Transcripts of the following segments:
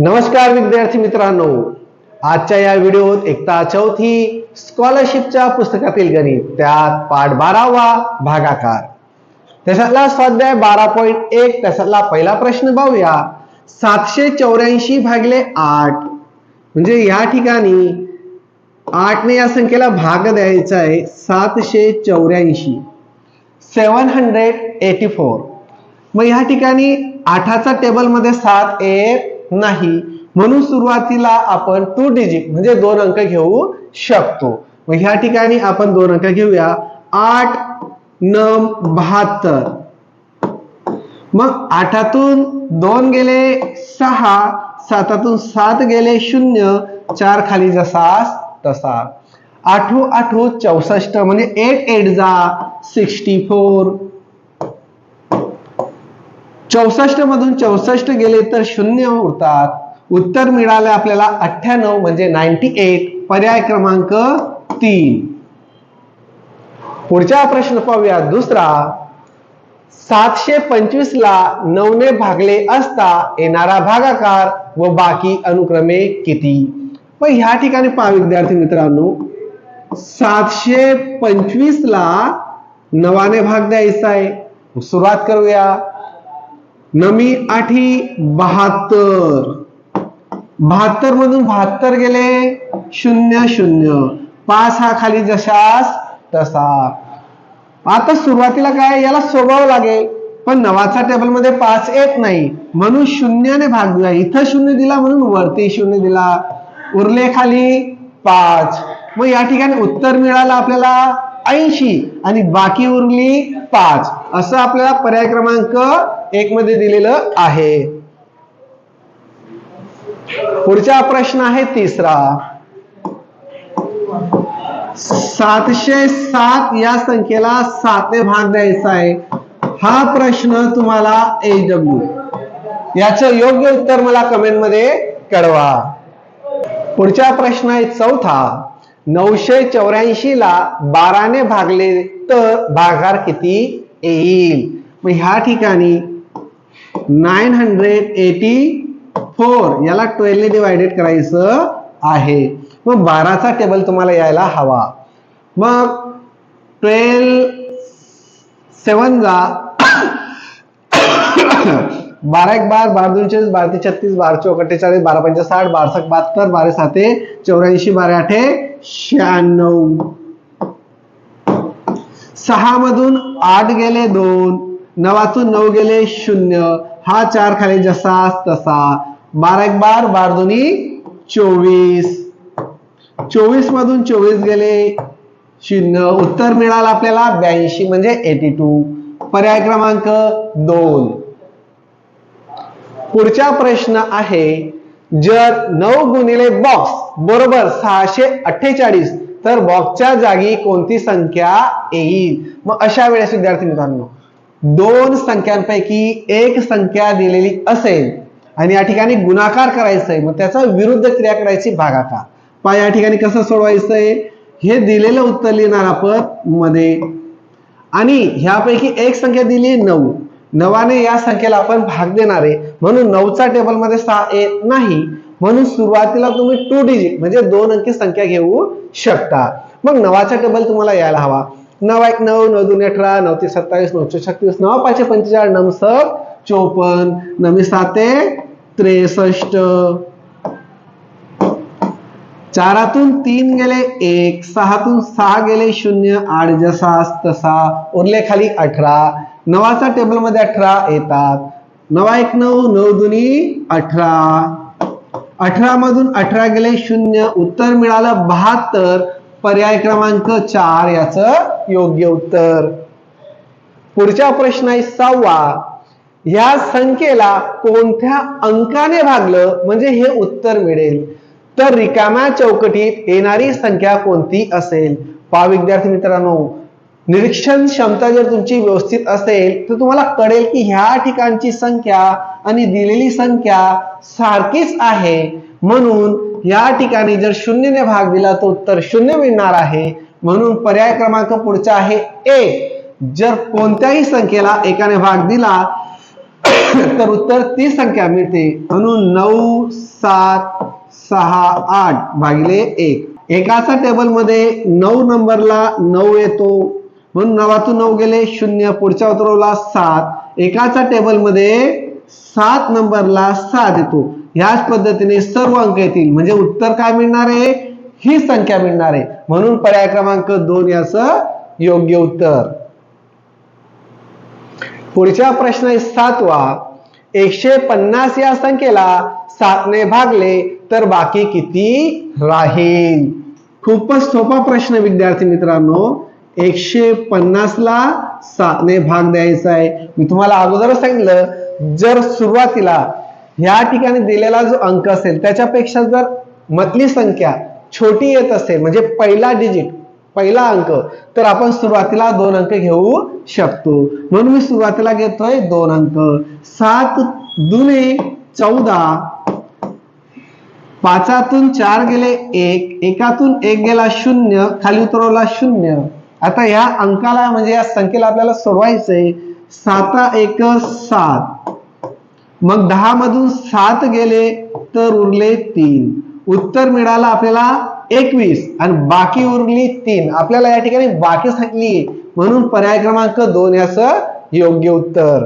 नमस्कार विद्यार्थी मित्रांनो. आजच्या या व्हिडिओत एकता चौथी स्कॉलरशिपच्या पुस्तकातील गणित त्यात पाठ बारावा भागाकार. त्याच्यातला स्वाध्याय बारा पॉईंट एक त्याच्यातला पहिला प्रश्न पाहूया. सातशे चौऱ्याऐंशी भागले आठ. म्हणजे या ठिकाणी आठने या संख्येला भाग द्यायचा आहे सातशे चौऱ्याऐंशी. सेवन हंड्रेड एटी फोर मग ह्या ठिकाणी आठाचा टेबलमध्ये सात एक नाही. म्हणून सुरुवातीला आपण टू डिजिट म्हणजे दोन अंक घेऊ शकतो. मग ह्या ठिकाणी आपण दोन अंक घेऊया. आठ नम बहात्तर. मग आठातून दोन गेले सहा सातातून सात गेले शून्य चार खाली जसास तसा. आठो आठो चौसष्ट म्हणजे एट एट जा सिक्स्टी फोर चौसष्ट मधून चौसष्ट गेले तर शून्य उरतात. उत्तर मिळालं आपल्याला अठ्ठ्याण्णव म्हणजे नाईन्टी एट पर्याय क्रमांक तीन. पुढचा प्रश्न पाहूया. दुसरा सातशे पंचवीस ला नऊने भागले असता येणारा भागाकार व बाकी अनुक्रमे किती? पण ह्या ठिकाणी पहा विद्यार्थी मित्रांनो. सातशे पंचवीस ला नवाने भाग द्यायचा आहे. सुरुवात करूया. नमी आठी बहात्तर. बहात्तर मधून बहात्तर गेले शून्य शून्य. पाच हा खाली जशास तसा. आता सुरुवातीला काय याला सोबाव लागेल पण नवाचा टेबलमध्ये पाच येत नाही. म्हणून शून्याने भाग दिला. इथं शून्य दिला म्हणून वरती शून्य दिला. उरले खाली पाच. मग या ठिकाणी उत्तर मिळालं आपल्याला. ऐंशी आणि बाकी उरली पाच. असं आपल्याला पर्याय क्रमांक एक मध्ये दिलेलं आहे. पुढचा प्रश्न आहे तिसरा. सातशे सात या संख्येला साते भाग द्यायचा आहे. हा प्रश्न तुम्हाला एच डब्ल्यू याचं योग्य उत्तर मला कमेंटमध्ये कळवा. पुढचा प्रश्न आहे चौथा. नऊशे चौऱ्याऐंशी ला बाराने भागले तर भागार किती? येईल. मग ह्या ठिकाणी नाईन हंड्रेड एटी फोर याला ट्वेल्वने डिवायडेड करायचं आहे. मग बाराचा टेबल तुम्हाला यायला हवा. मग ट्वेल्व सेवन जा बारा एक बार बारा दोन चाळीस बारा ते छत्तीस बारा चौक अठ्ठेचाळीस बारा पंचा साठ बारा सात बहात्तर बारा साते चौऱ्याऐंशी बारा आठे शहाण्णव. सहा मधून आठ गेले दोन नवातून नऊ गेले शून्य. हा चार खाली जसा तसा. बारा एक बार बार दोन्ही चोवीस. चोवीस मधून चोवीस गेले शून्य. उत्तर मिळालं आपल्याला ब्याऐंशी म्हणजे एटी टू. पर्याय क्रमांक दोन. पुढचा प्रश्न आहे जर नऊ गुणिले बॉक्स बरोबर सहाशे अठ्ठेचाळीस तर बॉक्सच्या जागी कोणती संख्या येईल? मग अशा वेळेस विद्यार्थी मित्रांनो दोन संख्यांपैकी एक संख्या दिलेली असेल आणि या ठिकाणी गुणाकार करायचा आहे मग त्याचा विरुद्ध क्रिया करायची भागाकार. पहा या ठिकाणी कसं सोडवायचंय? हे दिलेलं उत्तर लिहिणार आपण मध्ये. आणि ह्यापैकी एक संख्या दिली नऊ. नवाने या संख्येला आपण भाग देणार आहे. म्हणून नऊचा टेबलमध्ये सहा येत नाही. म्हणून सुरुवातीला तुम्ही टू डिजिट म्हणजे दोन अंकी संख्या घेऊ शकता. मग नवाचा टेबल तुम्हाला यायला हवा. नऊ एक नऊ नऊ दोन अठरा नऊ ते सत्तावीस नऊशे छत्तीस नऊ पाचशे पंचेचाळीस नमसक चोपन्न नमी साते त्रेसष्ट. चारातून तीन गेले एक सहातून सहा गेले शून्य आठ जसास तसा. उरले खाली अठरा. नवाचा टेबलमध्ये अठरा येतात. नवा एक नऊ नऊ दुनी अठरा. अठरा मधून अठरा गेले शून्य. उत्तर मिळालं बहात्तर. पर्याय क्रमांक चार याच योग्य उत्तर. पुढचा प्रश्न आहे सहावा. या संख्येला कोणत्या अंकाने भागलं? म्हणजे हे उत्तर मिळेल. तर रिकाम्या चौकटीत येणारी संख्या कोणती असेल? पहा विद्यार्थी मित्रांनो निरीक्षण क्षमता जर तुमची व्यवस्थित असेल तर तुम्हाला कळेल की ह्या ठिकाणची संख्या आणि दिलेली संख्या सारखीच आहे. म्हणून या ठिकाणी जर शून्यने भाग दिला तर उत्तर शून्य मिळणार आहे. म्हणून पर्याय क्रमांक पुढचा आहे एक जर कोणत्याही संख्येला एकाने भाग दिला तर उत्तर तीस संख्या मिळते. म्हणून नऊ सात सहा आठ भागिले एक. एकाचा टेबलमध्ये नऊ नंबरला नऊ येतो. म्हणून नवातून नऊ गेले शून्य. पुढच्या उतरवला सात. एकाचा टेबलमध्ये सात नंबरला सात येतो. ह्याच पद्धतीने सर्व अंक येतील. म्हणजे उत्तर काय मिळणार आहे? ही संख्या मिळणार आहे. म्हणून पर्याय क्रमांक दोन याचं योग्य उत्तर. पुढचा प्रश्न आहे सातवा एकशे पन्नास या संख्येला सातने भागले तर बाकी किती राहील? खूपच सोपा प्रश्न विद्यार्थी मित्रांनो. एकशे पन्नासला सातने भाग द्यायचा आहे. मी तुम्हाला अगोदरच सांगितलं जर सुरुवातीला ह्या ठिकाणी दिलेला जो अंक असेल त्याच्यापेक्षा जर मधली संख्या छोटी येत असेल म्हणजे पहिला डिजिट पहिला अंक. तर आपण सुरुवातीला दोन अंक घेऊ शकतो. म्हणून मी सुरुवातीला घेतोय दोन अंक. सात दुने चौदा. पाचातून चार गेले एक. एकातून एक गेला शून्य. खाली उतरवला शून्य. आता या अंकाला म्हणजे या संख्येला आपल्याला सोडवायचंय. साता एक सात. मग दहा मधून सात गेले तर उरले तीन. उत्तर मिळालं आपल्याला एकवीस आणि बाकी उरली तीन. आपल्याला या ठिकाणी बाकी सांगली. म्हणून पर्याय क्रमांक दोन याचं योग्य उत्तर.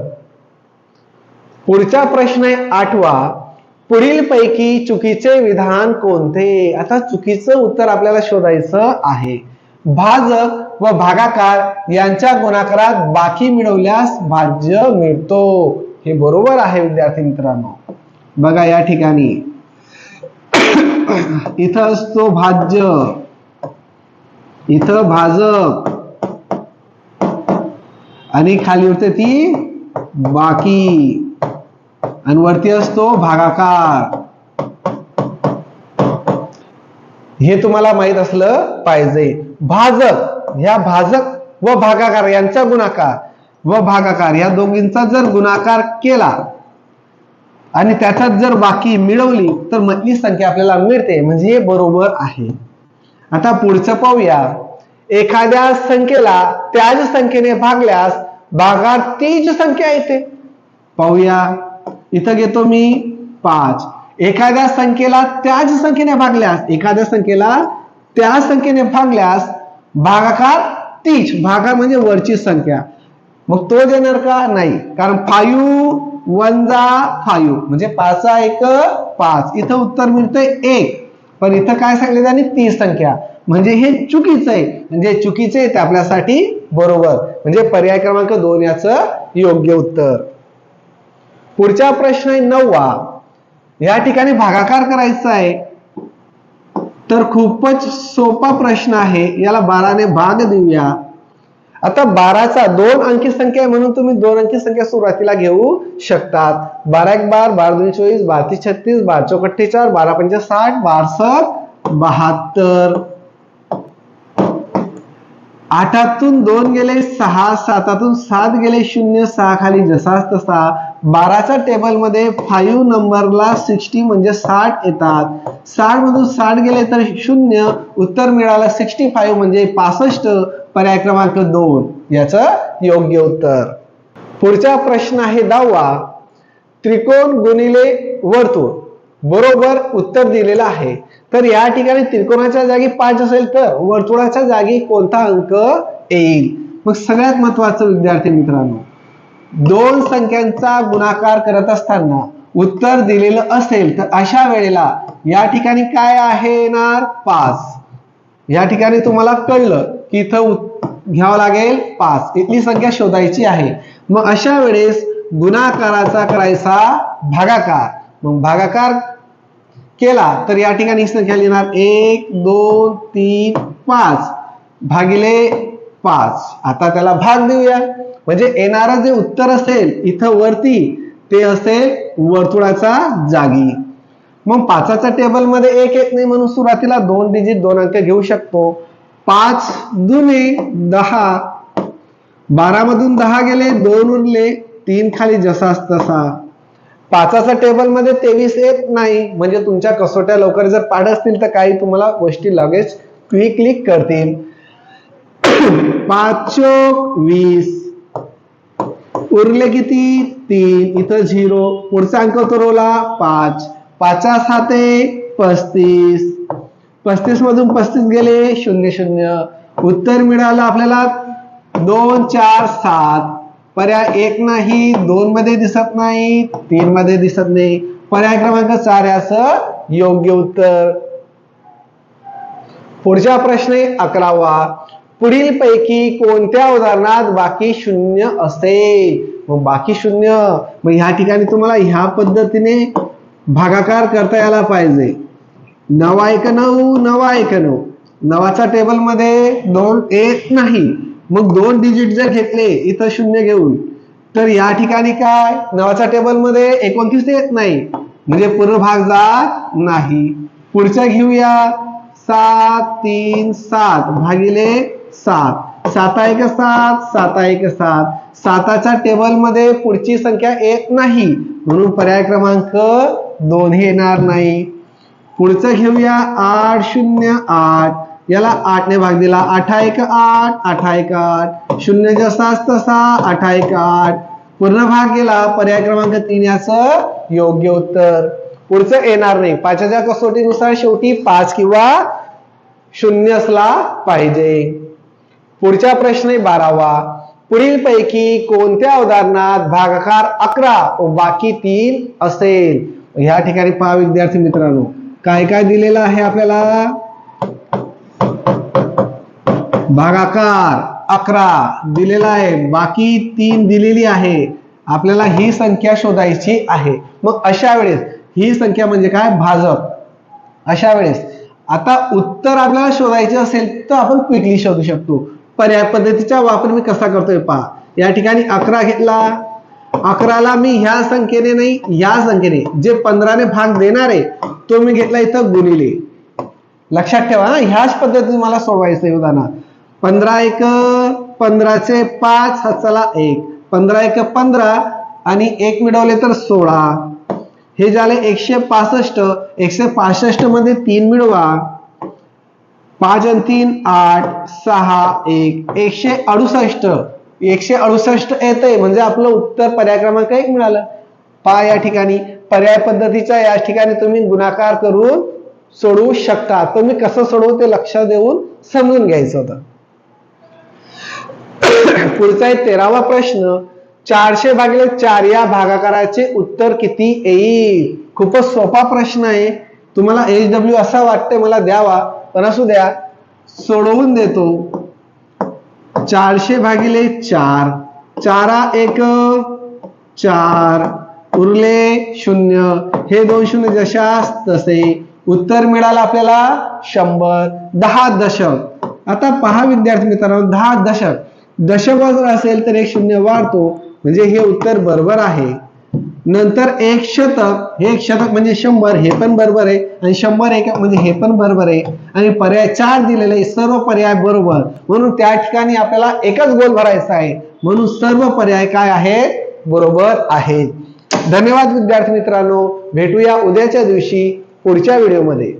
पुढचा प्रश्न आहे आठवा. पुढील पैकी चुकीचे विधान कोणते? आता चुकीचं उत्तर आपल्याला शोधायचं आहे. भाजक व भागाकार यांच्या गुणाकारात बाकी मिळवल्यास भाज्य मिळतो. हे बरोबर आहे विद्यार्थी मित्रांनो. बघा या ठिकाणी. इथं असतो भाज्य. इथं भाजक आणि खाली उरते ती बाकी. आणि वरती असतो भागाकार. हे तुम्हाला माहीत असलं पाहिजे. भाजक ह्या भाजक व भागाकार यांचा गुणाकार. व भागाकार या दोघींचा जर गुणाकार केला आणि त्याच्यात जर बाकी मिळवली तर मधली संख्या आपल्याला मिळते. म्हणजे हे बरोबर आहे. आता पुढचं पाहूया. एखाद्या संख्येला त्याच संख्येने भागल्यास भागात तीच संख्या येते. पाहूया. इथं घेतो मी पाच. एखाद्या संख्येला त्याच संख्येने भागल्यास एखाद्या संख्येला त्या संख्येने भागल्यास भागाकार तीच. भागा म्हणजे वरची संख्या. मग तो देणार का? नाही. कारण फायू वनजा फाईव्ह म्हणजे पाचा एक पाच. इथं उत्तर मिळतंय एक. पण इथं काय सांगितलं त्यांनी तीस संख्या. म्हणजे हे चुकीचं आहे. म्हणजे चुकीचे आहे ते आपल्यासाठी बरोबर. म्हणजे पर्याय क्रमांक दोन याचं योग्य उत्तर. पुढचा प्रश्न आहे नववा. या ठिकाणी भागाकार करायचा आहे. तर खूपच सोपा प्रश्न आहे. याला बाराने भाग देऊया. आता बाराचा दोन अंकी संख्या आहे म्हणून तुम्ही दोन अंकी संख्या सुरुवातीला घेऊ शकतात. बारा एक बार बारा दोन चोवीस बारा तीस छत्तीस बारा चौकट्टे चार बारा पंचे साठ बारसठ बहात्तर. आठातून दोन गेले सहा सातातून सात गेले शून्य सहा खाली जसाच तसा. बाराच्या टेबलमध्ये फाईव्ह नंबरला सिक्स्टी म्हणजे साठ येतात. साठ मधून साठ गेले तर शून्य उत्तर मिळालं सिक्स्टी फाईव्ह म्हणजे पासष्ट पर्याय क्रमांक दोन याचं योग्य उत्तर. पुढचा प्रश्न आहे दहावा. त्रिकोण गुणिले वर्तुळ. बरोबर उत्तर दिलेलं आहे. तर या ठिकाणी त्रिकोणाच्या जागी पाच असेल तर वर्तुळाच्या जागी कोणता अंक येईल? मग सगळ्यात महत्वाचं विद्यार्थी मित्रांनो दोन संख्यांचा गुणाकार करत असताना उत्तर दिलेलं असेल तर अशा वेळेला या ठिकाणी काय आहे येणार? पाच. या ठिकाणी तुम्हाला कळलं की इथं घ्यावं लागेल पाच. इथली संख्या शोधायची आहे. मग अशा वेळेस गुणाकाराचा करायचा भागाकार. मग भागाकार केला तर या ठिकाणी ही संख्या लिहिणार. एक दोन तीन पाच. भागिले पाच. आता त्याला भाग देऊया. म्हणजे येणारं जे उत्तर असेल इथं वरती ते असेल वर्तुळाचा जागी. मग पाचाच्या टेबलमध्ये एक येत नाही म्हणून सुरुवातीला दोन डिजिट दोन अंक घेऊ शकतो. पाच दुने दहा. बारा मधून दहा गेले दोन उरले तीन खाली जसाच तसा. पाचाचा टेबलमध्ये तेवीस येत नाही. म्हणजे तुमच्या कसोट्या लवकर जर पाड असतील तर काही तुम्हाला गोष्टी लगेच क्विकली करतील पाच चोक वीस. उरले किती? तीन. इथं झिरो पुढचा अंक उतरवला पाच. पाचा साते पस्तीस. पस्तीस मधून पस्तीस गेले शून्य शून्य. उत्तर मिळालं आपल्याला दोन चार सात. पर्याय एक नाही दोन मध्ये दिसत नाही तीन मध्ये दिसत नाही. पर्याय क्रमांक चार असं योग्य उत्तर. पुढचा प्रश्न अकरावा. पुढील पैकी कोणत्या उदाहरणात बाकी शून्य असेल? मग बाकी शून्य मग ह्या ठिकाणी तुम्हाला ह्या पद्धतीने भागाकार करता यायला पाहिजे. नवा एक नऊ नवा एक नऊ. नवाचा टेबलमध्ये दोन एक नाही. मग दोन डिजिट जर घेतले इथं शून्य घेऊन तर या ठिकाणी काय? नवाच्या टेबलमध्ये एकोणतीस येत नाही. म्हणजे पूर्ण भाग जात नाही. पुढच्या घेऊया. सात तीन सात. भागिले सात. साता एक सात? साता एक सात? साताच्या टेबलमध्ये पुढची संख्या येत नाही. म्हणून पर्याय क्रमांक दोन हे येणार नाही. पुढचं घेऊया आठ शून्य आठ. याला आठने भाग दिला. आठा एक आठ आठा एक आठ. शून्य जसाच तसा आठा एक आठ. पूर्ण भाग गेला. पर्याय क्रमांक तीन याचं योग्य उत्तर. पुढचं येणार नाही. पाचच्या कसोटीनुसार शेवटी पाच किंवा शून्य असला पाहिजे. पुढचा प्रश्न आहे बारावा. पुढील पैकी कोणत्या उदाहरणात भागाकार अकरा व बाकी तीन असेल? या ठिकाणी पहा विद्यार्थी मित्रांनो. काय काय दिलेलं आहे आपल्याला? भागाकार अकरा दिलेला आहे. बाकी तीन दिलेली आहे. आपल्याला ही संख्या शोधायची आहे. मग अशा वेळेस ही संख्या म्हणजे काय? भाजक अशा वेळेस आता उत्तर आपल्याला शोधायचे असेल तर आपण क्विकली शोधू शकतो. पर्याय पद्धतीचा वापर मी कसा करतोय पहा. या ठिकाणी अकरा घेतला. अकराला मी ह्या संख्येने नाही या संख्येने. जे पंधराने भाग देणार आहे तो मी घेतला इथं गुणिले. लक्षात ठेवा ह्याच पद्धतीने मला सोडवायचं आहे हो, पंधरा एक पंधराचे पाच हा चला एक. पंधरा एक पंधरा आणि एक मिळवले तर सोळा. हे झाले एकशे पासष्ट. एकशे पासष्टमध्ये तीन मिळवा. पाच आणि तीन आठ सहा एक. एकशे अडुसष्ट. एकशे अडुसष्ट येते म्हणजे आपलं उत्तर पर्याय क्रमांक एक मिळालं. पा या ठिकाणी. पर्याय पद्धतीचा या ठिकाणी तुम्ही गुणाकार करून सोडवू शकता. तुम्ही कसं सोडवू ते लक्ष देऊन समजून घ्यायचं होतं. पुढचा आहे तेरावा प्रश्न चारशे भागिले चार या भागाकाराचे उत्तर किती येईल? खूपच सोपा प्रश्न आहे. तुम्हाला एच डब्ल्यू असा वाटतंय मला द्यावा. पण असू द्या सोडवून देतो. चारशे भागिले चार. चारा एक चार. उरले शून्य. हे दोन शून्य जशास तसे. उत्तर मिळालं आपल्याला शंभर. दहा दशक. आता पहा विद्यार्थी मित्रांनो दहा दशक. दशक जर असेल तर एक शून्य वाढतो. म्हणजे हे उत्तर बरोबर आहे. नंतर एक शतक. हे एक शतक म्हणजे शंभर. हे पण बरोबर आहे. आणि शंभर एक म्हणजे हे पण बरोबर आहे. आणि पर्याय चार दिलेले सर्व पर्याय बरोबर. म्हणून त्या ठिकाणी आपल्याला एकच गोल भरायचा आहे. म्हणून सर्व पर्याय काय आहेत? बरोबर आहेत. धन्यवाद विद्यार्थी मित्रांनो. भेटूया उद्याच्या दिवशी पुढच्या व्हिडिओमध्ये.